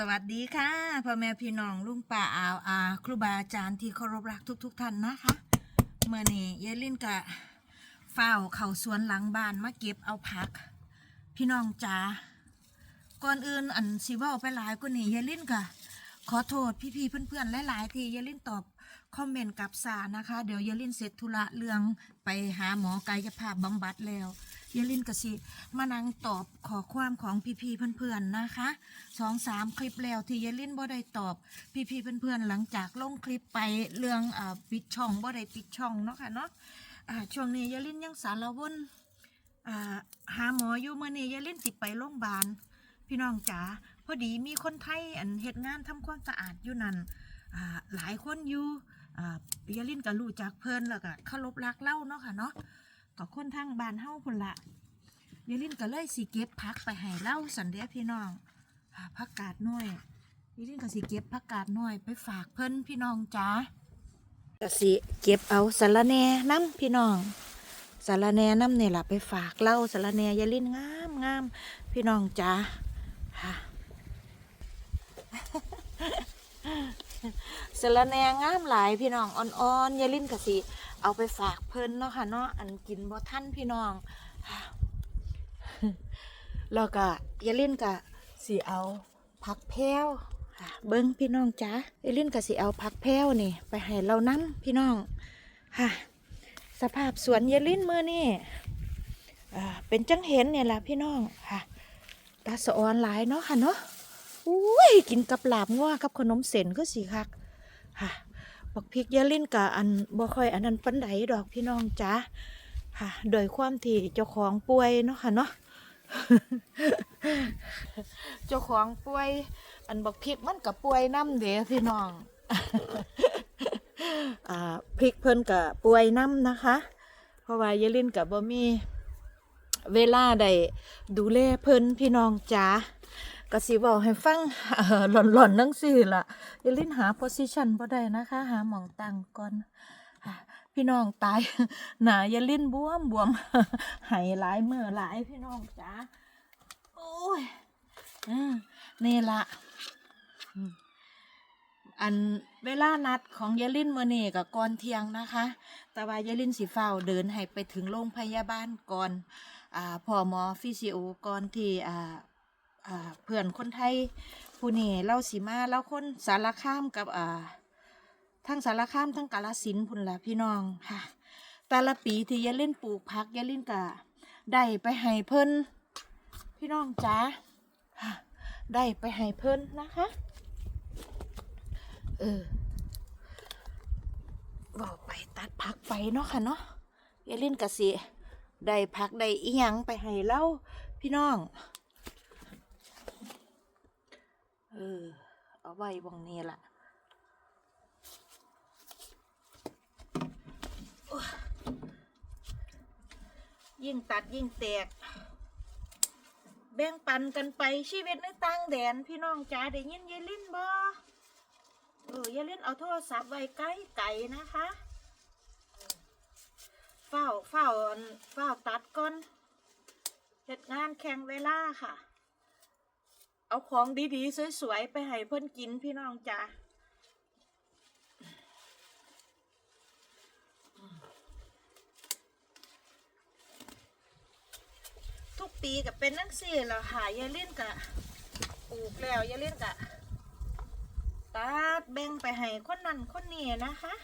สวัสดีค่ะพ่อแม่พี่น้องลุงป้าอาวอาครูบาอาจารย์ที่เคารพรักทุก ๆท่านนะคะเมื่อนี้ยายลินกะเฝ้าเข่าสวนหลังบ้านมาเก็บเอาผัก พี่น้องจ๋าก่อนอื่นอันสิว่าไปหลายกว่านี้ยายลินกะขอโทษพี่ๆเพื่อนๆหลายๆที่ยายลินตอบคอมเมนต์กลับสานะคะ เดี๋ยวยายลินเสร็จธุระเรื่องไปหาหมอกายภาพบำบัดแล้ว ยายลินก็สิมานั่งตอบขอความของพี่ๆเพื่อนๆนะคะสองสามคลิปแล้วที่ยายลินบ่ได้ตอบพี่ๆเพื่อนๆหลังจากลงคลิปไปเรื่องอปิดช่องบ่ได้ปิดช่องเนาะค่ะเนาะช่วงนี้ยายลินยังสารวนอ่าหาหมออยู่เมื่อนี้ยายลินสิดไปโรงพยาบาลพี่น้องจ๋าพอดีมีคนไทยอันเฮ็ดงานทำความสะอาดอยู่นั่นหลายคนอยู่ยาลินก็รู้จักเพิ่นแล้วก็เคารพรักเล่าเนาะค่ะเนาะ ก็คนทางบ้านเฮาพุ่นละยายลินก็เลยสิเก็บผักไปให้เล่าสันเดียพี่น้องอ่าผักกาดน้อยพี่ลินก็สิเก็บผักกาดน้อยไปฝากเพิ่นพี่น้องจ้าก็สิเก็บเอาสารแหน่น้ำพี่น้องสารแหน่น้ำเนี่ยล่ะไปฝากเล่าสารแหน่ยายลินงามงามพี่น้องจ้าค่ะ สารแนงามหลายพี่น้องอ่อนๆยาลิ้นก็สิเอาไปฝากเพิ่นเนาะค่ะเนาะอันกินบ่ทันพี่น้องแล้วก็ยาลิ้นก็สิเอาผักแพรวเบิ้งพี่น้องจ้าอยาลินก็สิเอาผักแพรวนี่ ไปให้เราน้ำพี่น้องค่ะสภาพสวนอยาลินเมื่อนี่เป็นจังเห็นเนี่ยล่ะพี่น้องค่ะตาสะออนหลายเนาะค่ะเนาะ อุ้ยกินกับลาบงัวกับขนมเส้นก็สิคักค่ะบักพริกยาลินกับอันบ่ค่อยอันนั้นปันไดดอกพี่น้องจ้าค่ะโดยความที่เจ้าของป่วยเนาะค่ะเนาะเจ้าของป่วย อันบักพริกมันกับป่วยน้ำเด้อพี่น้องอ่าพริกเพิ่นกับป่วยน้ำนะคะ เพราะว่ายาลินกับบ่มีเวลาได้ดูแลเพิ่นพี่น้องจ๋า ก็สิบอกให้ฟังเอ่อหล่อนๆนั่งสิล่ะยายลินหาโพสิชันบ่ได้นะคะ หาหมองตังก่อนพี่น้องตายหนายายลินบวมบวมหายหลายเมื่อหลายพี่น้องจ๋าโอ้ยอนี่ละอันเวลานัดของยายลินเมื่อนี่กับก่อนเที่ยงนะคะ แต่ว่ายายลินสีเฝ้าเดินให้ไปถึงโรงพยาบาลก่อนอ่าพ่อหมอฟิสิโอก่อนที่อ่า เพื่อนคนไทยผู้นี่เล่าสีมาเล่าคนสารคามกับอ่าทั้งสารคามทั้งกาลสินพุ่นละพี่น้องค่ะ แต่ละปีที่ยายลินปลูกพักยายลินกะได้ไปให้เพิ่นพี่น้องจ๋าได้ไปให้เพิ่นนะคะเออบอกไปตัดผักไปเนาะค่ะเนาะยายลินกะสิได้ผักได้อีหยังไปให้เล่าพี่น้อง เออ เอาไว้บงนี้ล่ะยยิ่งตัดยิ่งแตก แบ่งปันกันไปชีวิตในต่างแดน พี่น้องจ๋าได้ยินยายลิ้นบ่เออยายลิ้นเอาโทรศัพท์ไว้ใกล้ไก่นะคะเฝ้าเฝ้าเฝ้าตัดก่อนเหตุงานแข่งเวลาค่ะ เอาของดีๆ สวยๆ ไปให้เพิ่นกินพี่น้องจ๋าทุกปีก็เป็นนังสี่แล้วค่ะยายเล่นกะปลูกแล้วยายเล่นกะตัดแบ่งไปให้คนนั้นคนนี้นะคะ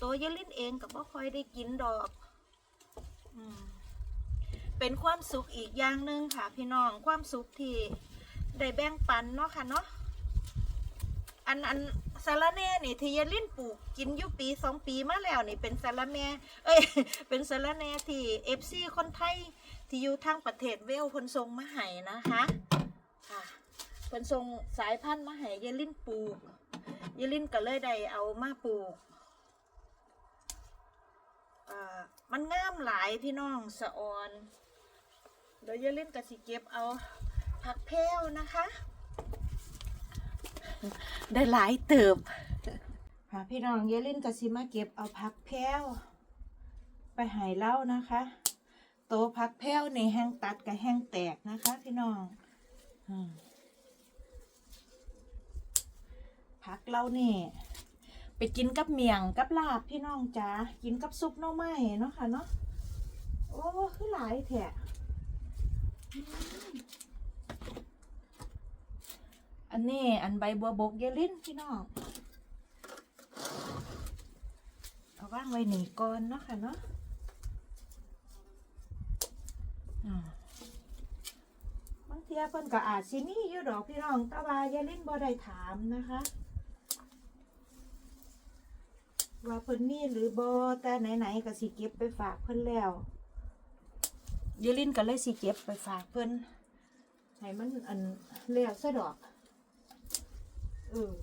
ตัวยายเล่นเองก็บ่ค่อยได้กินดอกอเป็นความสุขอีกอย่างหนึ่งค่ะพี่น้องความสุขที่ ได้แบ่งปันเนาะค่ะเนาะอันอันสาระแหน่นี่ที่ยายลิ้นปลูกกินอยู่ปีสองปีมาแล้วนี่เป็นสาระแหน่เอ้ยเป็นสาระแหน่ที่เอฟซีคนไทยที่อยู่ทางประเทศเวลเพิ่นส่งมาให้นะคะค่ะพนส่งสายพันธุ์มาให้ยายลิ้นปลูกยายลิ้นก็เลยได้เอามาปลูกอ่ามันงามหลายพี่น้องสะออนเดี๋ยวยายลิ้นก็สิเก็บเอา ผักแพรวนะคะ ได้หลายเติบค่ะพี่น้องยายลินก็สิมาเก็บเอาผักแพรวไปหายเล่านะคะ โตพักแพ้วในแห้งตัดกับแห้งแตกนะคะ พี่น้องผักเราเนี่ยไปกินกับเมียงกับลาบพี่น้องจ๋ากินกับซุปน่อไม้เนาะค่ะเนาะโอ้คือหลายแถะ อันนี้อันใบบัวบกเยลินพี่น้องเอาว่างไว้หนีก่อนเนาะค่ะเนาะบางทีเพิ่นก็อาจสิมีอยู่ดอกพี่น้องต่ว่ายาล่นบ่ได้ถามนะคะ ว่าเพิ่นมีหรือบ่แต่ไหนๆก็สิเก็บไปฝากเพิ่นแล้วยายลินก็เลยสิเก็บไปฝากเพิ่นให้มันอันแล้วซะดอก เออ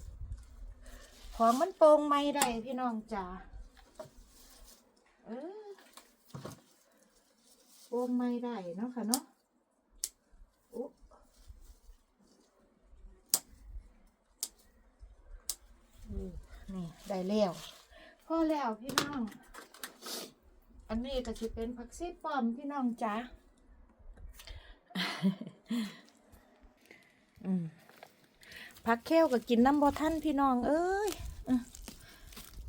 ของมันโปรงไม่ได้พี่น้องจ๋าเออโปรงไม่ได้เนาะค่ะเนาะอุ๊อืมนี่ได้แล้วพอแล้วพี่น้อง อันนี้ก็จะเป็นผักซีปอมพี่น้องจ้าอืม ผักแค้วก็กินน้ำบอท่านพี่น้อง เอ้ย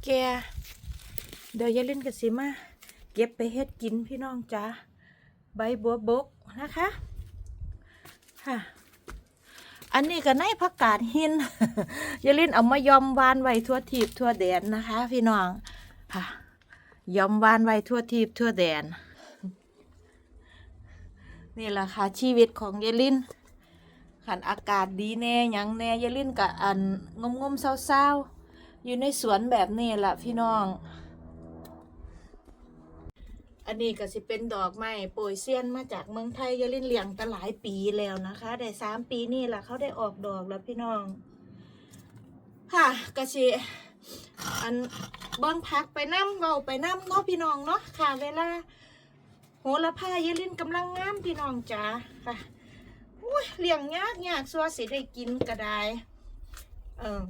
แกเดี๋ยวยายเล่นกับสิมาเก็บไปเฮ็ดกินพี่น้องจ้าใบบัวบกนะคะค่ะอันนี้ก็ในผักกาดหินอย่าลืมเอามายอมวานไว้ทั่วทีบทั่วแดนนะคะ พี่น้องค่ะยอมวานไว้ทั่วทีบทั่วแดน นี่แหละค่ะชีวิตของเยลิน ขันอากาศดีแน่ยังแน่เยลินกับอันงมงมเศร้าๆอยู่ในสวนแบบนี้แหละพี่น้อง อันนี้ก็สิเป็นดอกไม้โปรยเซียนมาจากเมืองไทยยาลินเลี้ยงตั้งหลายปีแล้วนะคะ ได้สามปีนี่แหละเขาได้ออกดอกแล้วพี่น้องค่ะก็สิอันเบิ้งพักไปน้ำเบาไปน้ำเนาะพี่น้องเนาะค่ะ เวลาโหระพายาลินกำลังงามพี่น้องจ๋าค่ะ อุ้ยเลี้ยงยากยากสัวสิได้กินก็ได้เออ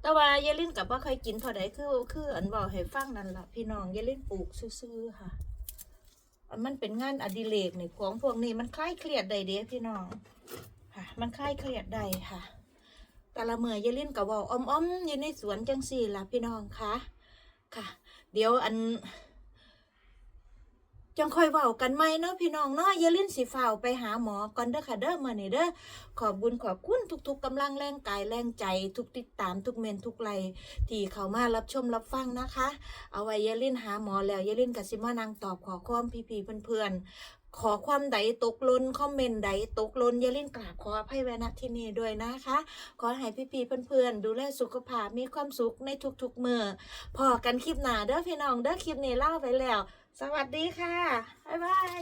แต่ว่ายายลินกับว่าเคยกินเท่าใดคือคืออันบอกให้ฟังนั่นละพี่น้องยายลินปลูกซื่อๆค่ะมันเป็นงานอดิเรกนี่ของพวกนี้มันคลายเครียดได้เด้พี่น้องค่ะ มันคลายเครียดได้ค่ะแต่ละเมื่อยายลินกับว่าอ้อมๆอยู่ในสวนจังสี่ละพี่น้องค่ะ ค่ะ เดี๋ยวอัน จังค่อยเว้ากันไหมเนาะพี่น้องเนาะอย่าลิ้นสิฝ่าวไปหาหมอก่อนเด้อค่ะเด้อมื้อนี้เด้อขอบบุญขอบคุณทุกๆกำลังแรงกายแรงใจ ทุกติดตามทุกเมนทุกไลค์ที่เข้ามารับชมรับฟังนะคะ เอาไว้อย่าลิ้นหาหมอแล้วอย่าลิ้นก็สิมานั่งตอบขอความพี่ๆเพื่อนๆขอความใดตกหลนคอมเมนต์ใดตกหลนอย่าลิ้นกราบขออภัยไว้ณที่นี้ด้วยนะคะ ขอให้พี่ๆเพื่อนๆ ดูแลสุขภาพมีความสุขในทุกๆมือพอกันคลิปหน้าเด้อพี่น้องเด้อคลิปนี้เล่าไปแล้ว สวัสดีค่ะ บ๊ายบาย